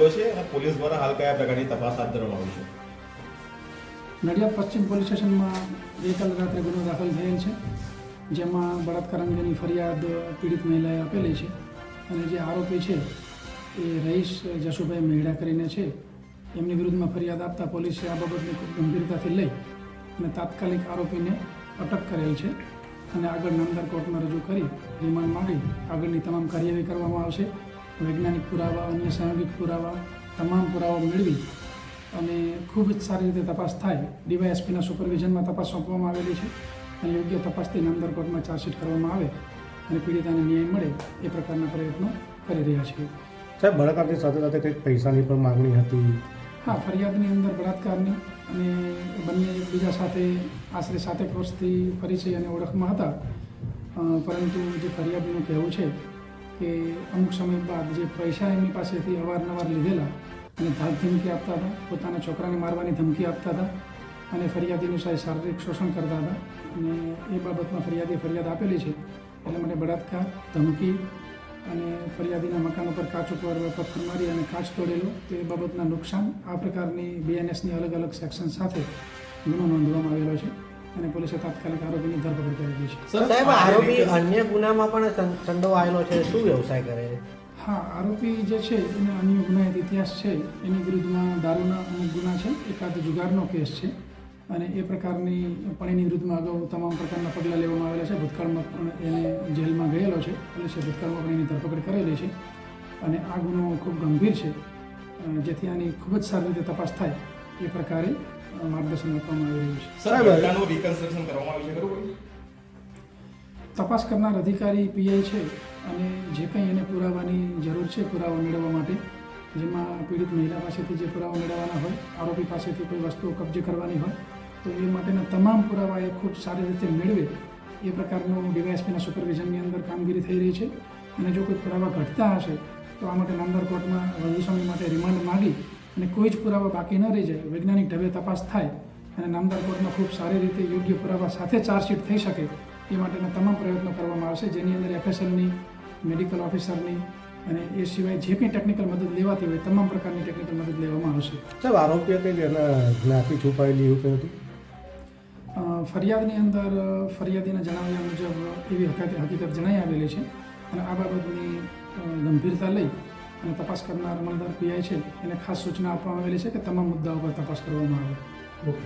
Police દ્વારા હાલ કયા પ્રકારની તપાસ હાથ ધરવામાં આવી છે? નડિયાદ પશ્ચિમ પોલીસ સ્ટેશનમાં ગઈકાલ રાત્રે ગુનો દાખલ થયેલ છે, જેમાં બળાત્કાર અંગેની ફરિયાદ પીડિત મહિલાએ આપેલી છે અને જે આરોપી છે એ રહીશ જશુભાઈ મેહડા કરીને છે. એમની વિરુદ્ધમાં ફરિયાદ આપતા પોલીસે આ બાબતને ખૂબ ગંભીરતાથી લઈ અને તાત્કાલિક આરોપીને અટક કરેલ છે અને આગળ નામદાર કોર્ટમાં રજૂ કરી રિમાન્ડ માંગી આગળની તમામ કાર્યવાહી કરવામાં આવશે. વૈજ્ઞાનિક પુરાવા અન્ય સામાજિક પુરાવા તમામ પુરાવા મેળવી અને ખૂબ જ સારી રીતે તપાસ થાય. ડીવાયએસપીના સુપરવિઝનમાં તપાસ સોંપવામાં આવેલી છે અને યોગ્ય તપાસથી નામદાર કોર્ટમાં ચાર્જશીટ કરવામાં આવે અને પીડિતાને ન્યાય મળે એ પ્રકારના પ્રયત્નો કરી રહ્યા છીએ. સાહેબ બળાત્કારની સાથે સાથે કંઈક પૈસાની પણ માગણી હતી? હા ફરિયાદની અંદર બળાત્કારની અને બંને એકબીજા સાથે આશરે સાતેક વર્ષથી પરિચય અને ઓળખમાં હતા. પરંતુ જે ફરિયાદીનું કહેવું છે કે અમુક સમય બાદ જે પૈસા એમની પાસેથી અવારનવાર લીધેલા અને ધાક ધમકી આપતા હતા, પોતાના છોકરાને મારવાની ધમકી આપતા હતા અને ફરિયાદીનું સાહેબ શારીરિક શોષણ કરતા હતા અને એ બાબતમાં ફરિયાદીએ ફરિયાદ આપેલી છે. એટલે મને બળાત્કાર, ધમકી અને ફરિયાદીના મકાન ઉપર કાચ ઉપર પથ્થર મારી અને કાચ તોડેલો, તો બાબતના નુકસાન આ પ્રકારની બીએનએસની અલગ અલગ સેક્શન સાથે ગુનો નોંધવામાં આવેલો છે. અને પોલીસે તાત્કાલિક આરોપીની ધરપકડ કરી દીધી છે. સાહેબ આરોપી અન્ય ગુનામાં પણ સંડોવાયેલો છે શું વ્યવસાય કરે છે? હા આરોપી જે છે એને અન્ય ગુનાહિત ઇતિહાસ છે. એની વિરુદ્ધમાં દારૂના અમુક ગુના છે. એકાદ જુગારનો કેસ છે. અને એ પ્રકારની પણ એની વિરુદ્ધમાં અગાઉ તમામ પ્રકારના પગલાં લેવામાં આવેલા છે. ભૂતકાળમાં પણ એને જેલમાં ગયેલો છે. પોલીસે ભૂતકાળમાં પણ એની ધરપકડ કરેલી છે. અને આ ગુનો ખૂબ ગંભીર છે. જેથી આની ખૂબ જ સારી રીતે તપાસ થાય એ પ્રકારે માર્ગદર્શન આપવામાં આવી રહ્યું છે. સાહેબ રિકન્સ્ટ્રક્શન કરવામાં આવ્યું છે ખરું તપાસ કરનાર અધિકારી પીઆઈ છે અને જે કંઈ એને પુરાવાની જરૂર છે પુરાવા મેળવવા માટે જેમાં પીડિત મહિલા પાસેથી જે પુરાવા મેળવવાના હોય આરોપી પાસેથી કોઈ વસ્તુઓ કબજે કરવાની હોય તો એ માટેના તમામ પુરાવા એ ખૂબ સારી રીતે મેળવે એ પ્રકારનું ડીવાયએસપીના સુપરવિઝનની અંદર કામગીરી થઈ રહી છે. અને જો કોઈ પુરાવા ઘટતા હશે તો આ માટે નામદાર કોર્ટમાં વધુ સમય માટે રિમાન્ડ માંગી અને કોઈ જ પુરાવા બાકી ન રહી જાય. વૈજ્ઞાનિક ઢબે તપાસ થાય અને નામદાર કોર્ટમાં ખૂબ સારી રીતે યોગ્ય પુરાવા સાથે ચાર્જશીટ થઈ શકે એ માટેના તમામ પ્રયત્નો કરવામાં આવશે. જેની અંદર એફએસએલની મેડિકલ ઓફિસરની અને એ સિવાય જે કંઈ ટેકનિકલ મદદ લેવાતી હોય તમામ પ્રકારની ટેકનિકલ મદદ લેવામાં આવશે. સાહેબ આરોપીએ કઈ જ્ઞાતિ છુપાયેલી એવું હતું? ફરિયાદની અંદર ફરિયાદીના જણાવ્યા મુજબ એવી હકીકત જણાઈ આવેલી છે. અને આ બાબતની ગંભીરતા લઈ અને તપાસ કરનાર અમલદાર પીઆઈ છે એને ખાસ સૂચના આપવામાં આવેલી છે કે તમામ મુદ્દાઓ પર તપાસ કરવામાં આવે. ઓકે